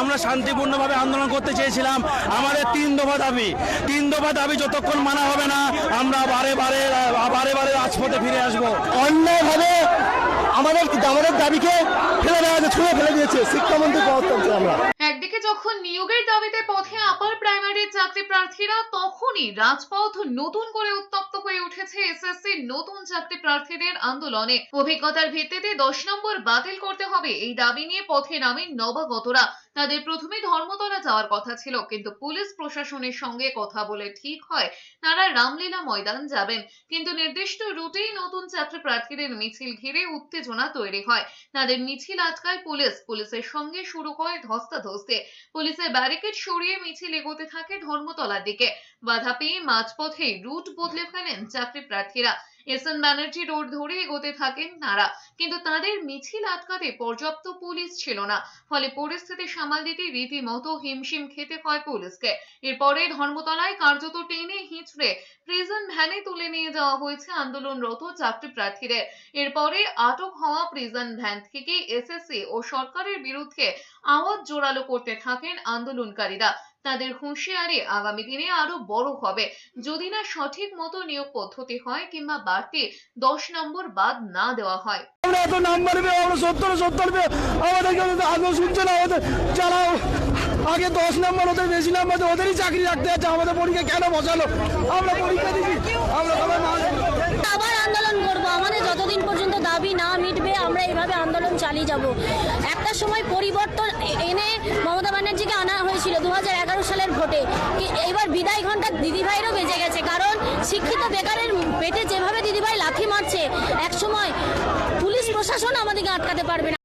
আমরা শান্তিপূর্ণভাবে আন্দোলন করতে চেয়েছিলাম। আমাদের তিন দফা দাবি। তিন দফা দাবি যতক্ষণ মানা হবে না আমরা বারে বারে বারে বারে রাজপথে ফিরে আসব। অন্যায়ভাবে আমাদের আমাদের দাবিকে ফেলে দেওয়া ছুঁড়ে ফেলে দিয়েছে। শিক্ষামন্ত্রী আমরা। একদিকে যখন নিয়োগের দাবিতে পথে আপার প্রাইমারির চাকরি প্রার্থীরা তখনই রাজপথ নতুন করে উত্তপ্ত হয়ে উঠেছে এসএসসির নতুন চাকরি প্রার্থীদের আন্দোলনে। অভিজ্ঞতার ভিত্তিতে দশ নম্বর বাতিল করতে হবে এই দাবি নিয়ে পথে নামেন নবাগতরা। তাদের প্রথমে ধর্মতলা যাওয়ার কথা ছিল, কিন্তু পুলিশ প্রশাসনের সঙ্গে কথা বলে ঠিক হয়, তারা রামলীলা ময়দান যাবেন। কিন্তু নির্দিষ্ট রুটেই নতুন চাকরি প্রার্থীদের মিছিল ঘিরে উত্তেজনা তৈরি হয়। তাদের মিছিল আটকায় পুলিশ, পুলিশের সঙ্গে শুরু হয় ধস্তাধস্তি। পুলিশের ব্যারিকেড সরিয়ে মিছিল এগোতে থাকে ধর্মতলার দিকে। বাধা পেয়ে মাঝপথে রুট বদলে ফেলেন চাকরি প্রার্থীরা। এস এন ব্যানার্জি রোড ধরে এগোতে থাকেন তারা। কিন্তু তাদের মিছিল আটকাতে পর্যাপ্ত পুলিশ ছিল না। ফলে পরিস্থিতি সামাল দিতে রীতিমতো হিমশিম খেতে হয় পুলিশকে। এরপরে ধর্মতলায় কার্যত টেনে হিঁচড়ে প্রিজন ভ্যানে তুলে নিয়ে যাওয়া হয়েছে আন্দোলনরত চাকরি প্রার্থীদের। এরপরে আটক হওয়া প্রিজন ভ্যান থেকে এসএসসি ও সরকারের বিরুদ্ধে আওয়াজ জোরালো করতে থাকেন আন্দোলনকারীরা। তাদের হুঁশিয়ারি আগামী দিনে আরও বড় হবে। যদি না সঠিক মতো নিয়োগ পদ্ধতি হয় কিংবা বাড়তি দশ নম্বর বাদ না দেওয়া হয়। আমরা এত নাম্বার পেয়ে আমরা সত্তর সত্তর পেয়ে আমাদেরকে আগে শুনছে না আমাদের যারা আগে দশ নম্বর ওদের বেশি নাম্বার ওদেরই চাকরি রাখতে আছে আমাদের পরীক্ষা কেন বসালো? আমরা পরীক্ষা দিচ্ছি আমরা সবাই আবার আন্দোলন করব আমাদের যতদিন পর্যন্ত দাবি না মিটবে আমরা এইভাবে আন্দোলন চালিয়ে যাব। একটা সময় পরিবর্তন এনে আড়াই ঘণ্টা দিদিভাইরও বেজে গেছে। কারণ শিক্ষিত বেকারের পেটে যেভাবে দিদিভাই লাথি মারছে, একসময় পুলিশ প্রশাসন আমাদেরকে আটকাতে পারবে না।